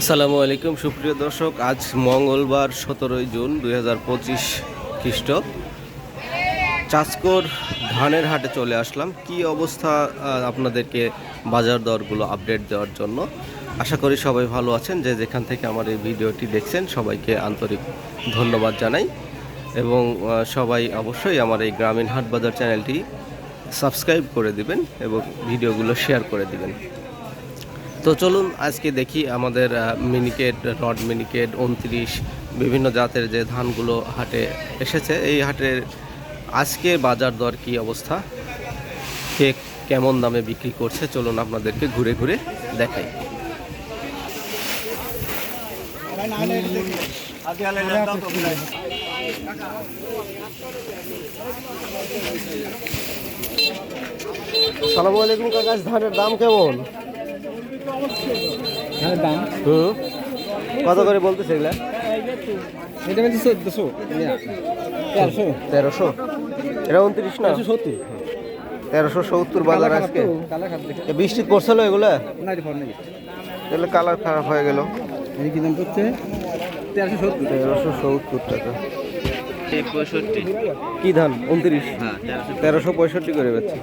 আসসালামু আলাইকুম, সুপ্রিয় দর্শক, আজ মঙ্গলবার সতেরোই জুন দুই হাজার পঁচিশ খ্রিস্ট। চাষকর ধানের হাটে চলে আসলাম। কি অবস্থা আপনাদেরকে বাজার দরগুলো আপডেট দেওয়ার জন্য? আশা করি সবাই ভালো আছেন, যে যেখান থেকে আমার এই ভিডিওটি দেখছেন, সবাইকে আন্তরিক ধন্যবাদ জানাই। এবং সবাই অবশ্যই আমার এই গ্রামীণ হাট বাজার চ্যানেলটি সাবস্ক্রাইব করে দিবেন এবং ভিডিওগুলো শেয়ার করে দিবেন। তো চলুন আজকে দেখি আমাদের মিনিকেট রড মিনিকেট উনত্রিশ, বিভিন্ন জাতের যে ধানগুলো হাটে এসেছে, এই হাটের আজকে বাজার দর কি অবস্থা? কে কেমন দামে বিক্রি করছে? চলুন আপনাদেরকে ঘুরে ঘুরে দেখাই। সালামু আলাইকুম, কাকা। ধানের দাম কেমন? দাম? হুম কত করে বলতেছে এগুলা? এটা বলছি চোদ্দশো। তেরোশো। তেরোশো? এটা উনত্রিশ না? সত্তর। তেরোশো সত্তর বাজার আজকে। বৃষ্টি পড়ছিল এগুলা? এগুলো কালার খারাপ হয়ে গেল। এই কি দাম করছে তেরোশো সত্তর। তেরোশো সত্তর টাকা। পঁয়ষট্টি। কি ধান? উনত্রিশ? হ্যাঁ তেরোশো। পঁয়ষট্টি করে বেচছে।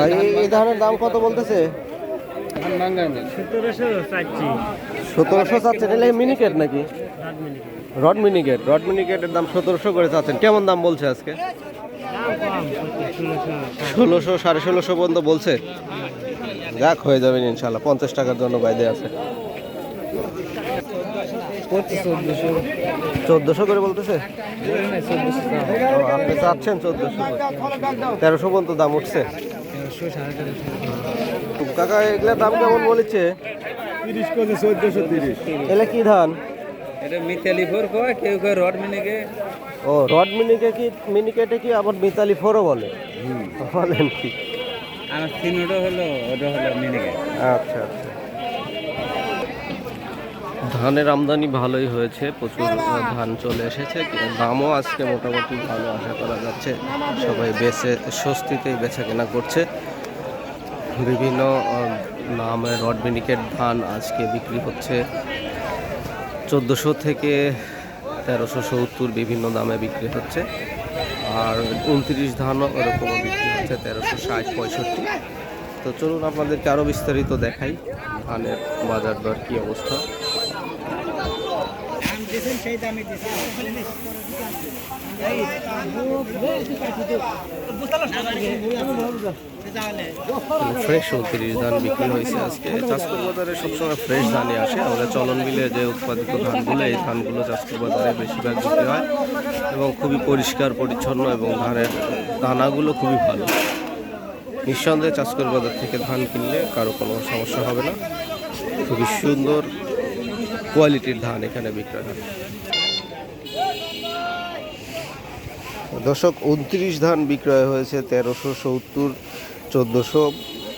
এই- ধানের দাম কত বলতেছে? সতেরোশো চাচ্ছেন। এলে মিনিকেট নাকি? রড মিনিকেট রড মিনিকেটের দাম সতেরোশো করে চাচ্ছেন। কেমন দাম বলছে আজকে? ষোলোশো, সাড়ে ষোলোশো পর্যন্ত বলছে। যাক, হয়ে যাবেন ইনশাল্লাহ পঞ্চাশ টাকার জন্য বাইরে আছে। চোদ্দশো করে বলতেছে? আপনি চাচ্ছেন চোদ্দোশো তেরোশো পর্যন্ত দাম উঠছে। কাকা এগুলোর দাম কেমন বলেছে? তিরিশ করে চোদ্দশো তিরিশ। এলে কি ধান? এটা মিতালি ফোর কয় কেউ কেউ রড মিনিকে। ও রড মিনিকে কি মিনিকেটে কি আবার মিতালি ফোরও বলে? বলেন কি? আমার তিনোটা হলো ওটা হলো মিনিকে। আচ্ছা আচ্ছা। ধানের আমদানি ভালোই হয়েছে প্রচুর ধান চলে এসেছে দামও আজকে মোটামুটি ভালো আশা করা যাচ্ছে সবাই বেছে স্বস্তিতেই বেচা কেনা করছে। বিভিন্ন আহ, নামের রড মিনিকেট ধান আজকে বিক্রি হচ্ছে। চোদ্দোশো থেকে তেরোশো সত্তর বিভিন্ন দামে বিক্রি হচ্ছে। আর উনত্রিশ ধানও ওরকমও বিক্রি হচ্ছে তেরোশো ষাট পঁয়ষট্টি। তো চলুন আপনাদেরকে আরও বিস্তারিত দেখাই ধানের বাজার দর কী অবস্থা। ফ্রেশ উনত্রিশ ধান বিক্রি হয়েছে আজকে। চাষকর বাজারে সবসময় ফ্রেশ ধানই আসে। আমাদের চলন বিলে যে উৎপাদিত ধানগুলো, এই ধানগুলো চাষকর বাজারে বেশিরভাগ বিক্রি হয় এবং খুবই পরিষ্কার, পরিচ্ছন্ন এবং ধানের দানাগুলো খুবই ভালো। নিঃসন্দেহে চাষকর বাজার থেকে ধান কিনলে কারও কোনো সমস্যা হবে না। খুবই সুন্দর কোয়ালিটির ধান এখানে বিক্রয় হয়। দশক উনত্রিশ ধান বিক্রয় হয়েছে তেরোশো সত্তর চোদ্দোশো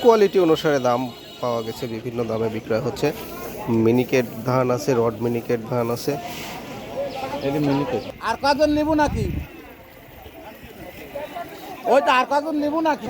কোয়ালিটি অনুসারে দাম পাওয়া গেছে বিভিন্ন দামে বিক্রয় হচ্ছে। মিনিকেট ধান আছে রড মিনিকেট ধান আছে। এটা মিনিকে আর কজন নেব নাকি? ওই তো আর কজন নেব নাকি?